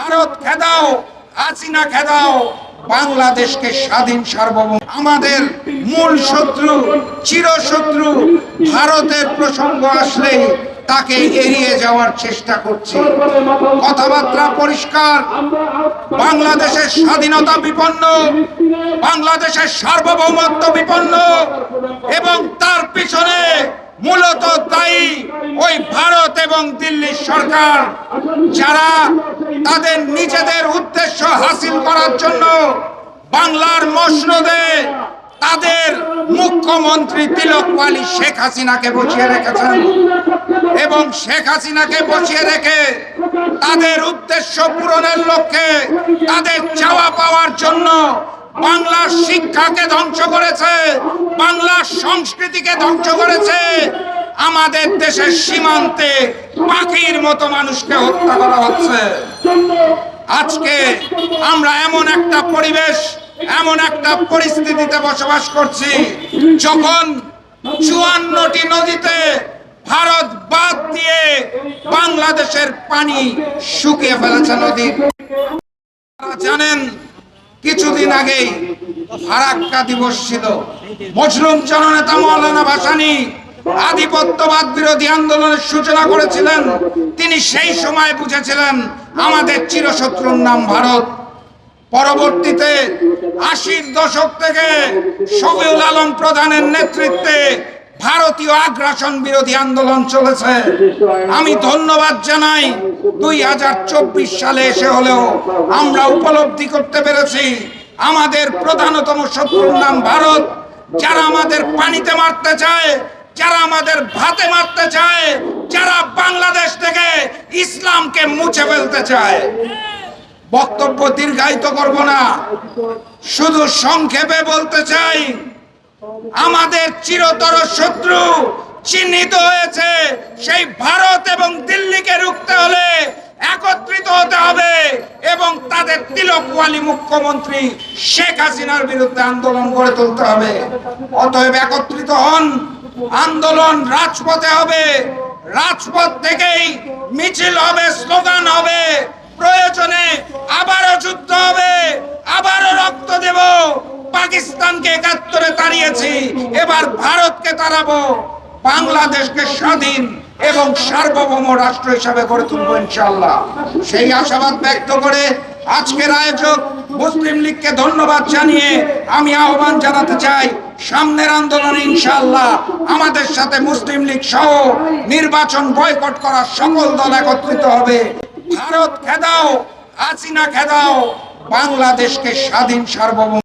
ভারত খেদাও, হাসিনা খেদাও, বাংলাদেশকে স্বাধীন সার্বভৌম আমাদের মূল শত্রু, চিরশত্রু ভারতের প্রসঙ্গ আসলেই তাকে এড়িয়ে যাওয়ার চেষ্টা করছে। কথাবার্তা পরিষ্কার, বাংলাদেশের স্বাধীনতা বিপন্ন, বাংলাদেশের সার্বভৌমত্ব বিপন্ন, এবং তার পিছনে মূলত দায়ী ওই ভারত এবং দিল্লির সরকার, যারা তাদের নিজেদের উদ্দেশ্য হাসিল করার জন্য বাংলার মসনদে তাদের মুখ্যমন্ত্রী তিলক আলী শেখ হাসিনাকে বসিয়ে রেখেছেন এবং শেখ হাসিনাকে বসিয়ে রেখে তাদের উদ্দেশ্য পূরণের লক্ষ্যে তাদের চাওয়া পাওয়ার জন্য বাংলার শিক্ষাকে ধ্বংস করেছে সংস্কৃতিকে ধ্বংস করেছে। আমাদের দেশের সীমান্তে পাখির মতো মানুষকে হত্যা করা হচ্ছে। আজকে আমরা এমন একটা পরিবেশ, এমন একটা পরিস্থিতিতে বসবাস করছি, যখন চুয়ান্নটি নদীতে ভারত বাদ দিয়ে বাংলাদেশের পানি শুকিয়ে ফেলেছে আপনারা জানেন, কিছুদিন আগেই ফারাক্কা দিবস ছিল। মুসলিম জননেতা মৌলানা ভাসানী আধিপত্যবাদ বিরোধী আন্দোলনের সূচনা করেছিলেন। তিনি সেই সময় বুঝেছিলেন, আমাদের চিরশত্রুর নাম ভারত। পরবর্তীতে আশির দশক থেকে শফিউল আলম প্রধানের নেতৃত্বে ভারতীয় আগ্রাসন বিরোধী আন্দোলন চলেছে। আমি ধন্যবাদ জানাই দুই হাজার চব্বিশ সালে এসে হলেও আমরা উপলব্ধি করতে পেরেছি। আমাদের প্রধানতম শত্রুর নাম ভারত। যারা আমাদের পানিতে মারতে চায়, যারা আমাদের ভাতে মারতে চায়, যারা বাংলাদেশ থেকে ইসলামকে মুছে ফেলতে চায়। বক্তব্য দীর্ঘায়িত করব না। শুধু সংক্ষেপে বলতে চাই, আমাদের চিরতর শত্রু চিহ্নিত হয়েছে সেই ভারত এবং দিল্লিকে রুখতে হলে একত্রিত হতে হবে এবং তাদের তিলকওয়ালি মুখ্যমন্ত্রী শেখ হাসিনার বিরুদ্ধে আন্দোলন গড়ে তুলতে হবে। অতএব একত্রিত হন। আন্দোলন রাজপথে হবে। রাজপথ থেকেই মিছিল হবে, স্লোগান হবে। প্রয়োজনে আবারও যুদ্ধ হবে। আবারও রক্ত দেব। পাকিস্তানকে একাত্তরে তাড়িয়েছি। এবার ভারতকে তাড়াবো। বাংলাদেশকে স্বাধীন এবং সার্বভৌম রাষ্ট্র হিসাবে গড়ে তুলবো ইনশাল্লাহ সেই আশাবাদ ব্যক্ত করে আজকের আয়োজক মুসলিম লীগকে ধন্যবাদ জানিয়ে আমি আহ্বান জানাতে চাই, সামনের আন্দোলনে ইনশাল্লাহ আমাদের সাথে মুসলিম লীগ সহ নির্বাচন বয়কট করার সকল দল একত্রিত হবে। ভারত খেদাও আসিনা খেদাও, বাংলাদেশকে স্বাধীন সার্বভৌম